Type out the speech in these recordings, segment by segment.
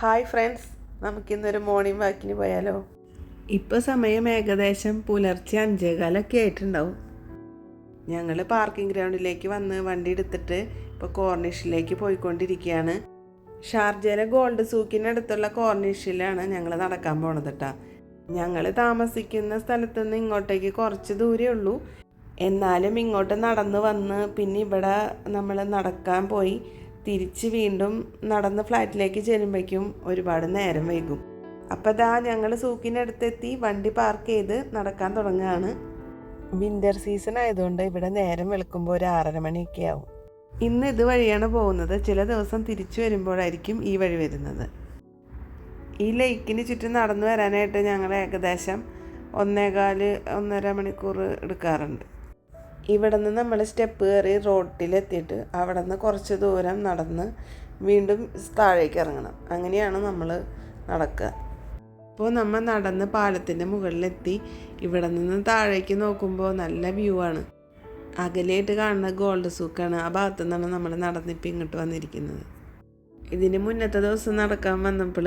Hi friends നമുക്കിന്നൊരു morning വാക്കിന് പോയാലോ? ഇപ്പോൾ സമയം ഏകദേശം പുലർച്ചെ അഞ്ചേകാലൊക്കെ ആയിട്ടുണ്ടാവും. ഞങ്ങൾ പാർക്കിംഗ് ഗ്രൗണ്ടിലേക്ക് വന്ന് വണ്ടി എടുത്തിട്ട് ഇപ്പോൾ കോർണിഷിലേക്ക് പോയിക്കൊണ്ടിരിക്കുകയാണ് ഷാർജയിലെ ഗോൾഡ് സൂക്കിനടുത്തുള്ള കോർണിഷിലാണ് ഞങ്ങൾ നടക്കാൻ പോണത് കേട്ടോ ഞങ്ങൾ താമസിക്കുന്ന സ്ഥലത്ത് നിന്ന് ഇങ്ങോട്ടേക്ക് കുറച്ച് ദൂരേ ഉള്ളൂ. എന്നാലും ഇങ്ങോട്ട് നടന്ന് വന്ന് പിന്നെ ഇവിടെ നമ്മൾ നടക്കാൻ പോയി. തിരിച്ച് വീണ്ടും നടന്ന് ഫ്ലാറ്റിലേക്ക് ചെല്ലുമ്പോഴേക്കും ഒരുപാട് നേരം വൈകും. അപ്പോൾ ദാ ഞങ്ങൾ സൂക്കിനടുത്തെത്തി വണ്ടി പാർക്ക് ചെയ്ത് നടക്കാൻ തുടങ്ങുകയാണ് വിന്റർ സീസൺ ആയതുകൊണ്ട് ഇവിടെ നേരം വെളുക്കുമ്പോൾ ഒരു ആറര മണിയൊക്കെ ആവും. ഇന്ന് ഇത് വഴിയാണ് പോകുന്നത്. ചില ദിവസം തിരിച്ചു വരുമ്പോഴായിരിക്കും ഈ വഴി വരുന്നത്. ഈ ലേക്കിന് ചുറ്റും നടന്നു വരാനായിട്ട് ഞങ്ങൾ ഏകദേശം ഒന്നേകാൽ ഒന്നര മണിക്കൂർ എടുക്കാറുണ്ട്. ഇവിടെ നിന്ന് നമ്മൾ സ്റ്റെപ്പ് കയറി റോട്ടിലെത്തിയിട്ട് അവിടെ നിന്ന് കുറച്ച് ദൂരം നടന്ന് വീണ്ടും താഴേക്ക് ഇറങ്ങണം അങ്ങനെയാണ് നമ്മൾ നടക്കുക അപ്പോൾ നമ്മൾ നടന്ന് പാലത്തിന്റെ മുകളിലെത്തി. ഇവിടെ നിന്ന് താഴേക്ക് നോക്കുമ്പോൾ നല്ല വ്യൂ ആണ്. അകലെയായിട്ട് കാണുന്ന ഗോൾഡ് സൂക്കാണ്. ആ ഭാഗത്തു നിന്നാണ് നമ്മൾ നടന്നിപ്പോൾ ഇങ്ങോട്ട് വന്നിരിക്കുന്നത്. ഇതിന് മുന്നത്തെ ദിവസം നടക്കാൻ വന്നപ്പോൾ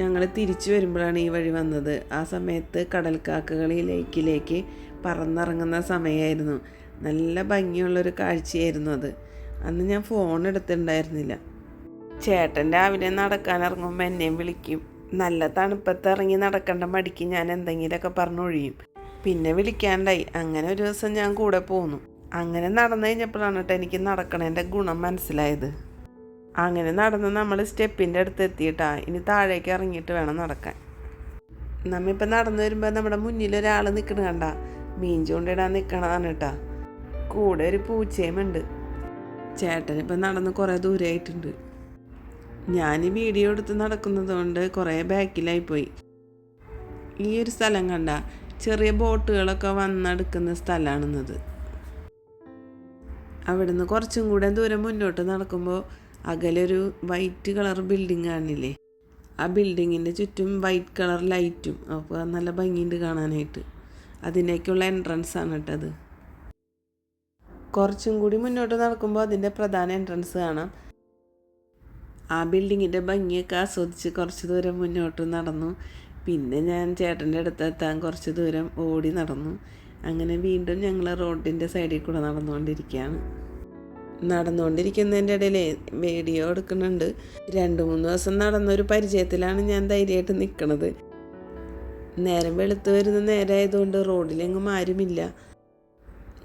ഞങ്ങൾ തിരിച്ചു വരുമ്പോഴാണ് ഈ വഴി വന്നത്. ആ സമയത്ത് കടൽക്കാക്കകൾ ലേക്കിലേക്ക് പറന്നിറങ്ങുന്ന സമയമായിരുന്നു നല്ല ഭംഗിയുള്ളൊരു കാഴ്ചയായിരുന്നു അത്. അന്ന് ഞാൻ ഫോൺ എടുത്തിട്ടുണ്ടായിരുന്നില്ല. ചേട്ടൻ രാവിലെ നടക്കാൻ ഇറങ്ങുമ്പോൾ എന്നെയും വിളിക്കും. നല്ല തണുപ്പത്ത് ഇറങ്ങി നടക്കേണ്ട മടിക്ക് ഞാൻ എന്തെങ്കിലുമൊക്കെ പറഞ്ഞൊഴിയും പിന്നെ വിളിക്കാണ്ടായി. അങ്ങനെ ഒരു ദിവസം ഞാൻ കൂടെ പോന്നു. അങ്ങനെ നടന്നു കഴിഞ്ഞപ്പോഴാണ് കേട്ടോ എനിക്ക് നടക്കണേന്റെ ഗുണം മനസ്സിലായത്. അങ്ങനെ നടന്ന് നമ്മൾ സ്റ്റെപ്പിന്റെ അടുത്ത് എത്തിയിട്ടാ. ഇനി താഴേക്ക് ഇറങ്ങിയിട്ട് വേണം നടക്കാൻ. നമ്മിപ്പോൾ നടന്നു വരുമ്പോൾ നമ്മുടെ മുന്നിൽ ഒരാൾ നിൽക്കണ കണ്ട. മീൻ ചൂണ്ടിടാൻ നിൽക്കണതാണ് കേട്ടാ. കൂടെ ഒരു പൂച്ചയുമുണ്ട്. ചേട്ടനിപ്പം നടന്ന് കുറേ ദൂരമായിട്ടുണ്ട് ഞാൻ വീഡിയോ എടുത്ത് നടക്കുന്നത് കൊണ്ട് കുറേ ബാക്കിലായിപ്പോയി ഈ ഒരു സ്ഥലം കണ്ട ചെറിയ ബോട്ടുകളൊക്കെ വന്നെടുക്കുന്ന സ്ഥലമാണെന്നത് അവിടുന്ന് കുറച്ചും കൂടെ ദൂരം മുന്നോട്ട് നടക്കുമ്പോൾ അകലൊരു വൈറ്റ് കളർ ബിൽഡിംഗ് കാണില്ലേ? ആ ബിൽഡിങ്ങിന്റെ ചുറ്റും വൈറ്റ് കളർ ലൈറ്റും അപ്പോൾ നല്ല ഭംഗിയുണ്ട് കാണാനായിട്ട്. അതിനേക്കുള്ള എൻട്രൻസ് ആണ് കേട്ടത് കുറച്ചും കൂടി മുന്നോട്ട് നടക്കുമ്പോൾ അതിന്റെ പ്രധാന എൻട്രൻസ് കാണാം. ആ ബിൽഡിങ്ങിന്റെ ഭംഗിയൊക്കെ ആസ്വദിച്ച് കുറച്ച് ദൂരം മുന്നോട്ട് നടന്നു. പിന്നെ ഞാൻ ചേട്ടന്റെ അടുത്ത് എത്താൻ കുറച്ച് ദൂരം ഓടി നടന്നു. അങ്ങനെ വീണ്ടും ഞങ്ങൾ റോഡിന്റെ സൈഡിൽ കൂടെ നടന്നുകൊണ്ടിരിക്കുകയാണ്. നടന്നുകൊണ്ടിരിക്കുന്നതിന്റെ ഇടയിൽ വീഡിയോ എടുക്കുന്നുണ്ട്. രണ്ട് മൂന്ന് ദിവസം നടന്നൊരു പരിചയത്തിലാണ് ഞാൻ ധൈര്യമായിട്ട് നിൽക്കുന്നത് നേരം വെളുത്ത് വരുന്ന നേരമായതുകൊണ്ട് റോഡിലെങ്ങും ആരുമില്ല.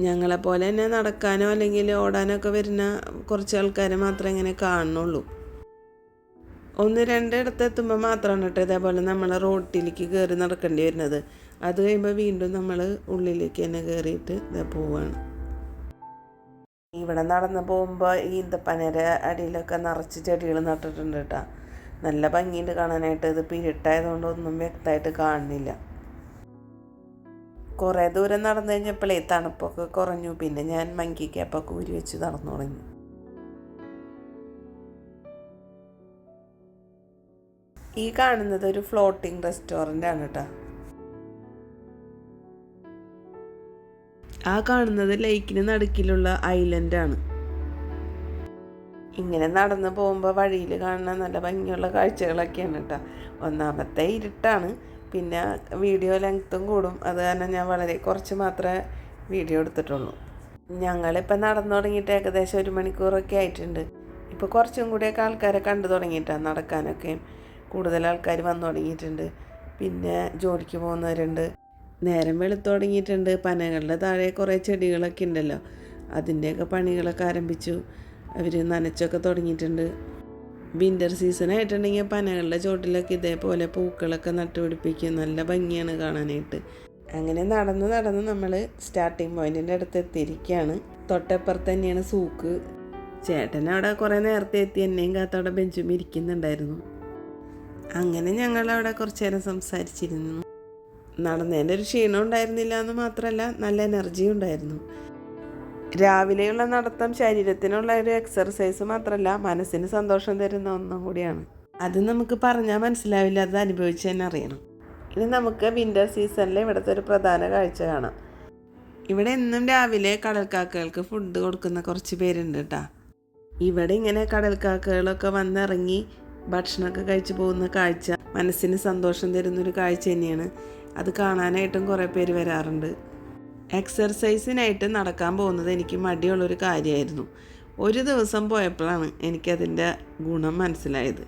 ഞങ്ങളെപ്പോലെ തന്നെ നടക്കാനോ അല്ലെങ്കിൽ ഓടാനോ ഒക്കെ വരുന്ന കുറച്ച് ആൾക്കാരെ മാത്രമേ ഇങ്ങനെ കാണുന്നുള്ളൂ. ഒന്ന് രണ്ടിടത്ത് എത്തുമ്പോൾ മാത്രമാണ് കേട്ടോ ഇതേപോലെ നമ്മൾ റോട്ടിലേക്ക് കയറി നടക്കേണ്ടി വരുന്നത്. അത് കഴിയുമ്പോൾ വീണ്ടും നമ്മൾ ഉള്ളിലേക്ക് തന്നെ കയറിയിട്ട് ഇതേ പോവാണ്. ഇവിടെ നടന്ന് പോകുമ്പോൾ ഈ ഈന്തപ്പനര അടിയിലൊക്കെ നിറച്ച് ചെടികൾ നട്ടിട്ടുണ്ട് കേട്ടോ. നല്ല ഭംഗിയുണ്ട് കാണാനായിട്ട്. ഇത് ഇരുട്ടായതുകൊണ്ട് ഒന്നും വ്യക്തമായിട്ട് കാണുന്നില്ല. കുറേ ദൂരം നടന്നു കഴിഞ്ഞപ്പോഴേ തണുപ്പൊക്കെ കുറഞ്ഞു. പിന്നെ ഞാൻ മങ്കി മങ്കിക്കപ്പൊക്കെ ഊരി വെച്ച് നടന്നു തുടങ്ങി. ഈ കാണുന്നത് ഒരു ഫ്ലോട്ടിംഗ് റെസ്റ്റോറന്റ് ആണ് കേട്ടോ. ആ കാണുന്നത് ലേക്കിന് നടുക്കിലുള്ള ഐലൻഡാണ് ഇങ്ങനെ നടന്നു പോകുമ്പോൾ വഴിയിൽ കാണുന്ന നല്ല ഭംഗിയുള്ള കാഴ്ചകളൊക്കെയാണ് കേട്ടോ. ഒന്നാമത്തെ ഇരുട്ടാണ്. പിന്നെ വീഡിയോ ലെങ്ത്തും കൂടും. അത് കാരണം ഞാൻ വളരെ കുറച്ച് മാത്രമേ വീഡിയോ എടുത്തിട്ടുള്ളൂ. ഞങ്ങളിപ്പോൾ നടന്നു തുടങ്ങിയിട്ട് ഏകദേശം ഒരു മണിക്കൂറൊക്കെ ആയിട്ടുണ്ട്. ഇപ്പോൾ കുറച്ചും കൂടിയൊക്കെ ആൾക്കാരെ കണ്ടു തുടങ്ങിയിട്ടാണ് നടക്കാനൊക്കെ കൂടുതൽ ആൾക്കാർ വന്നു തുടങ്ങിയിട്ടുണ്ട്. പിന്നെ ജോലിക്ക് പോകുന്നവരുണ്ട്. നേരം വെളുത്തു തുടങ്ങിയിട്ടുണ്ട്. പനകളുടെ താഴെ കുറേ ചെടികളൊക്കെ ഉണ്ടല്ലോ. അതിന്റെയൊക്കെ പണികളൊക്കെ ആരംഭിച്ചു. അവർ നനച്ചൊക്കെ തുടങ്ങിയിട്ടുണ്ട്. വിന്റർ സീസൺ ആയിട്ടുണ്ടെങ്കിൽ പനകളുടെ ചോട്ടിലൊക്കെ ഇതേപോലെ പൂക്കളൊക്കെ നട്ടുപിടിപ്പിക്കും നല്ല ഭംഗിയാണ് കാണാനായിട്ട്. അങ്ങനെ നടന്ന് നടന്ന് നമ്മൾ സ്റ്റാർട്ടിങ് പോയിന്റിന്റെ അടുത്ത് എത്തിയിരിക്കുകയാണ്. തൊട്ടപ്പുറത്ത് തന്നെയാണ് സൂക്ക്. ചേട്ടൻ അവിടെ കുറേ നേരത്തെ എത്തി. എന്നെയും കാത്ത അവിടെ ബെഞ്ചും ഇരിക്കുന്നുണ്ടായിരുന്നു. അങ്ങനെ ഞങ്ങൾ അവിടെ കുറച്ച് നേരം സംസാരിച്ചിരുന്നു. നടന്നതിന്റെ ഒരു ക്ഷീണം ഉണ്ടായിരുന്നില്ല എന്ന് മാത്രമല്ല നല്ല എനർജി ഉണ്ടായിരുന്നു. രാവിലെയുള്ള നടത്തം ശരീരത്തിനുള്ള ഒരു എക്സർസൈസ് മാത്രമല്ല മനസ്സിന് സന്തോഷം തരുന്ന ഒന്നും കൂടിയാണ്. അത് നമുക്ക് പറഞ്ഞാൽ മനസ്സിലാവില്ല അത് അനുഭവിച്ച് തന്നെ അറിയണം. ഇനി നമുക്ക് വിന്റർ സീസണിൽ ഇവിടുത്തെ ഒരു പ്രധാന കാഴ്ച കാണാം. ഇവിടെ എന്നും രാവിലെ കടൽക്കാക്കകൾക്ക് ഫുഡ് കൊടുക്കുന്ന കുറച്ച് പേരുണ്ട് കേട്ടോ ഇവിടെ ഇങ്ങനെ കടൽക്കാക്കകളൊക്കെ വന്നിറങ്ങി ഭക്ഷണമൊക്കെ കഴിച്ചു പോകുന്ന കാഴ്ച മനസ്സിന് സന്തോഷം തരുന്നൊരു കാഴ്ച തന്നെയാണ്. അത് കാണാനായിട്ടും കുറേ പേര് വരാറുണ്ട്. എക്സർസൈസിനായിട്ട് നടക്കാൻ പോകുന്നത് എനിക്ക് മടിയുള്ളൊരു കാര്യമായിരുന്നു. ഒരു ദിവസം പോയപ്പോഴാണ് എനിക്കതിന്റെ ഗുണം മനസ്സിലായത്.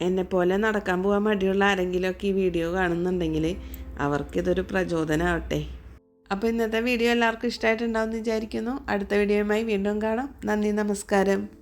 എന്നെപ്പോലെ നടക്കാൻ പോകാൻ മടിയുള്ള ആരെങ്കിലുമൊക്കെ ഈ വീഡിയോ കാണുന്നുണ്ടെങ്കിൽ അവർക്കിതൊരു പ്രചോദനമാവട്ടെ. അപ്പോൾ ഇന്നത്തെ വീഡിയോ എല്ലാവർക്കും ഇഷ്ടമായിട്ടുണ്ടാവും എന്ന് വിചാരിക്കുന്നു. അടുത്ത വീഡിയോയുമായി വീണ്ടും കാണാം. നന്ദി നമസ്കാരം.